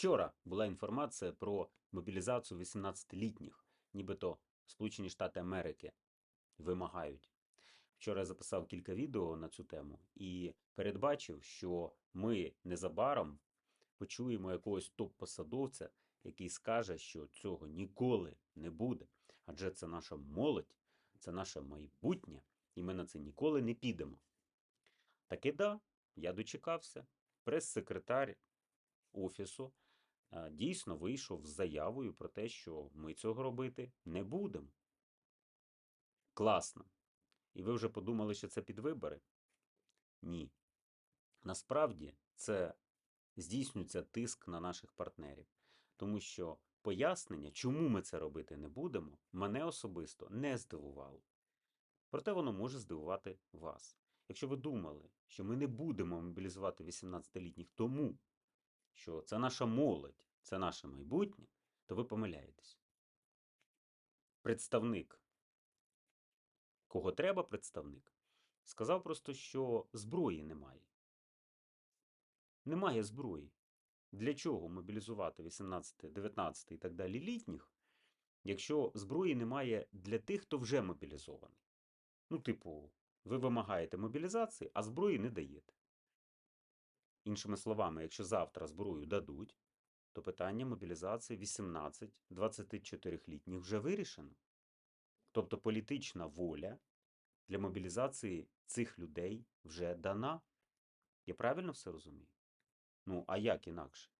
Вчора була інформація про мобілізацію 18-літніх, нібито Сполучені Штати Америки вимагають. Вчора я записав кілька відео на цю тему і передбачив, що ми незабаром почуємо якогось топ-посадовця, який скаже, що цього ніколи не буде. Адже це наша молодь, це наше майбутнє, і ми на це ніколи не підемо. Таки да, я дочекався. Прес-секретар офісу дійсно вийшов з заявою про те, що ми цього робити не будемо. Класно. І ви вже подумали, що це під вибори? Ні. Насправді це здійснюється тиск на наших партнерів, тому що пояснення, чому ми це робити не будемо, мене особисто не здивувало. Проте воно може здивувати вас. Якщо ви думали, що ми не будемо мобілізувати 18-літніх тому, що це наша молодь, це наше майбутнє, то ви помиляєтесь. Представник, кого треба представник, сказав просто, що зброї немає. Немає зброї. Для чого мобілізувати 18, 19 і так далі літніх, якщо зброї немає для тих, хто вже мобілізований? Ну, типу, ви вимагаєте мобілізації, а зброї не даєте. Іншими словами, якщо завтра зброю дадуть, то питання мобілізації 18-24-літніх вже вирішено. Тобто політична воля для мобілізації цих людей вже дана. Я правильно все розумію? Ну, а як інакше?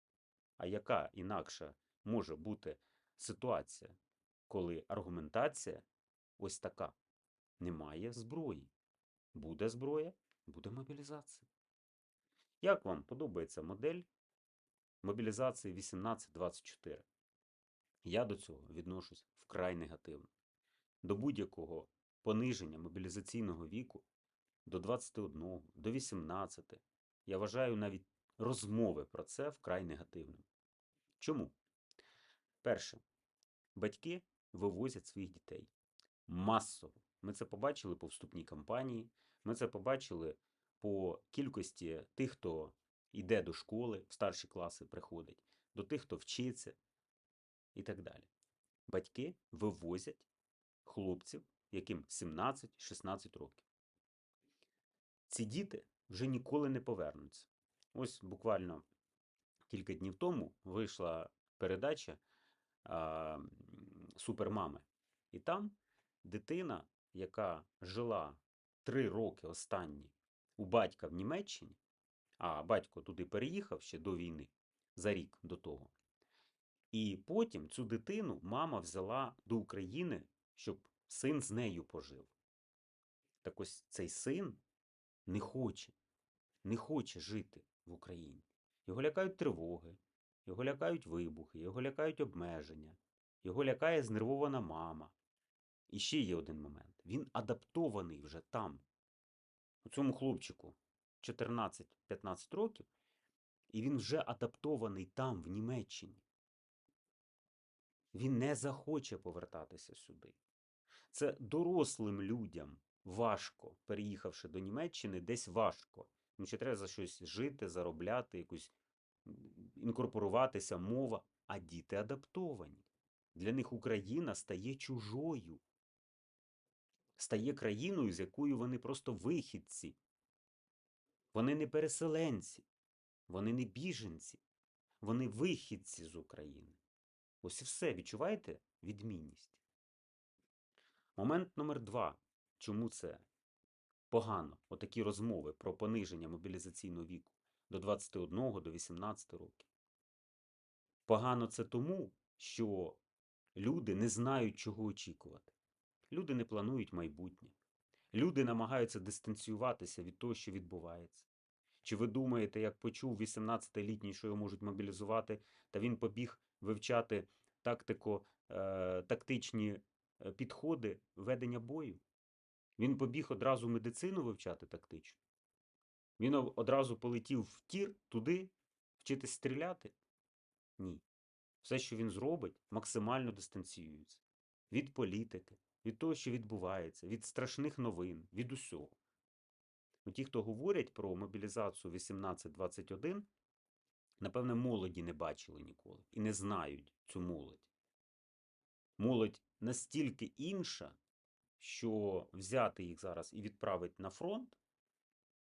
А яка інакша може бути ситуація, коли аргументація ось така: немає зброї. Буде зброя, буде мобілізація. Як вам подобається модель мобілізації 18-24? Я до цього відношусь вкрай негативно. До будь-якого пониження мобілізаційного віку до 21, до 18. Я вважаю навіть розмови про це вкрай негативним. Чому? Перше, батьки вивозять своїх дітей масово. Ми це побачили по вступній кампанії, ми це побачили по кількості тих, хто йде до школи, в старші класи приходить, до тих, хто вчиться і так далі. Батьки вивозять хлопців, яким 17-16 років. Ці діти вже ніколи не повернуться. Ось буквально кілька днів тому вийшла передача а, Супермами. І там дитина, яка жила три роки останні у батька в Німеччині, а батько туди переїхав ще до війни, за рік до того. І потім цю дитину мама взяла до України, щоб син з нею пожив. Так ось цей син не хоче, не хоче жити в Україні. Його лякають тривоги, його лякають вибухи, його лякають обмеження, його лякає знервована мама. І ще є один момент. Він адаптований вже там. У цьому хлопчику 14-15 років, і він вже адаптований там, в Німеччині. Він не захоче повертатися сюди. Це дорослим людям важко, переїхавши до Німеччини, десь важко. Тому що треба за щось жити, заробляти, якусь інкорпоруватися, мова, а діти адаптовані. Для них Україна стає чужою, стає країною, з якою вони просто вихідці. Вони не переселенці, вони не біженці, вони вихідці з України. Ось все, відчуваєте відмінність? Момент номер два. Чому це погано? Отакі розмови про пониження мобілізаційного віку до 21 до 18 років. Погано це тому, що люди не знають, чого очікувати. Люди не планують майбутнє. Люди намагаються дистанціюватися від того, що відбувається. Чи ви думаєте, як почув 18-літній, що його можуть мобілізувати, та він побіг вивчати тактико, е, е, підходи ведення бою? Він побіг одразу медицину вивчати тактично. Він одразу полетів в тір туди, вчитись стріляти? Ні. Все, що він зробить, максимально дистанціюється від політики, від того, що відбувається, від страшних новин, від усього. Ті, хто говорять про мобілізацію 18-21, Напевне, молоді не бачили ніколи і не знають цю молодь. Молодь настільки інша, що взяти їх зараз і відправити на фронт,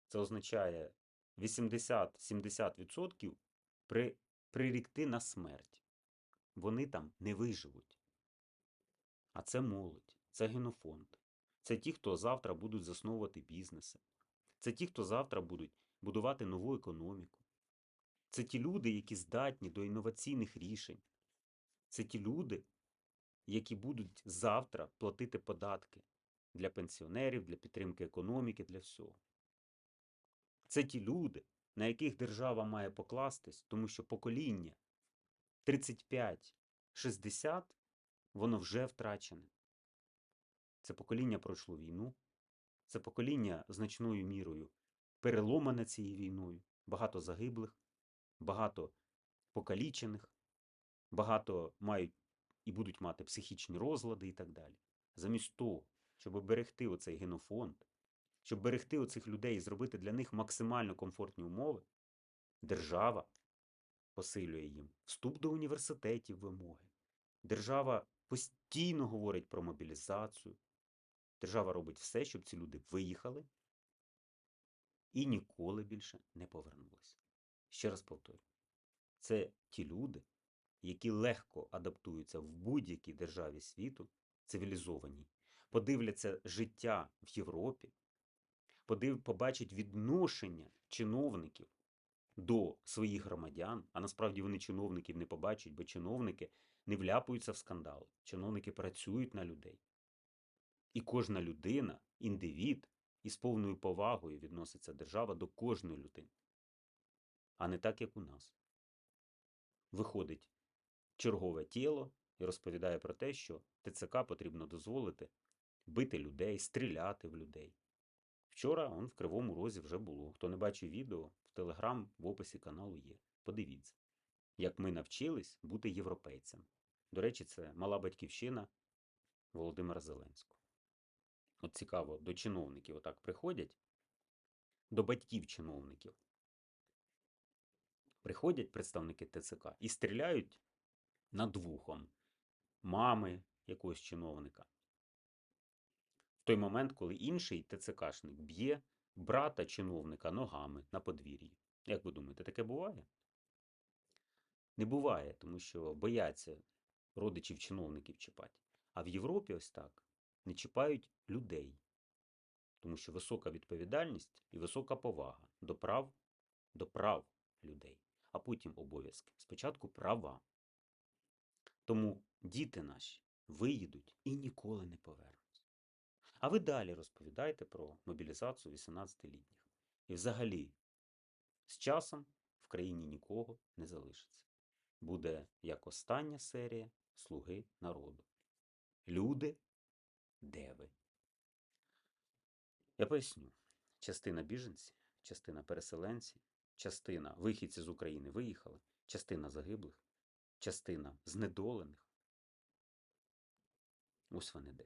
це означає 80-70% при, прирікти на смерть. Вони там не виживуть. А це молодь, це генофонд. Це ті, хто завтра будуть засновувати бізнеси. Це ті, хто завтра будуть будувати нову економіку. Це ті люди, які здатні до інноваційних рішень. Це ті люди, які будуть завтра платити податки для пенсіонерів, для підтримки економіки, для всього. Це ті люди, на яких держава має покластись, тому що покоління 35-60 воно вже втрачене. Це покоління пройшло війну, це покоління значною мірою переломане цією війною, багато загиблих, багато покалічених, багато мають і будуть мати психічні розлади і так далі. Замість того, щоб берегти оцей генофонд, щоб берегти оцих людей і зробити для них максимально комфортні умови, держава посилює їм вступ до університетів вимоги. Держава постійно говорить про мобілізацію. Держава робить все, щоб ці люди виїхали і ніколи більше не повернулися. Ще раз повторю: це ті люди, які легко адаптуються в будь-якій державі світу, цивілізованій, подивляться життя в Європі, подив, побачать відношення чиновників до своїх громадян, а насправді вони чиновників не побачать, бо чиновники не вляпуються в скандали, чиновники працюють на людей. І кожна людина, індивід, із повною повагою відноситься держава до кожної людини, а не так, як у нас. Виходить чергове тіло і розповідає про те, що ТЦК потрібно дозволити бити людей, стріляти в людей. Вчора он в Кривому Розі вже було. Хто не бачив відео, в Телеграм в описі каналу є. Подивіться, як ми навчились бути європейцем. До речі, це мала батьківщина Володимира Зеленського. От цікаво, до чиновників отак приходять, до батьків чиновників. Приходять представники ТЦК і стріляють над вухом мами якогось чиновника. В той момент, коли інший ТЦКшник б'є брата чиновника ногами на подвір'ї. Як ви думаєте, таке буває? Не буває, тому що бояться родичів чиновників чіпати. А в Європі ось так не чіпають людей, тому що висока відповідальність і висока повага до прав, до прав людей, а потім обов'язки. Спочатку права. Тому діти наші виїдуть і ніколи не повернуться. А ви далі розповідаєте про мобілізацію 18-літніх. І взагалі, з часом в країні нікого не залишиться. Буде як остання серія Слуги народу. Люди, де ви? Я поясню. Частина біженців, частина переселенців, частина вихідців з України виїхали, частина загиблих, частина знедолених. Ось вони де.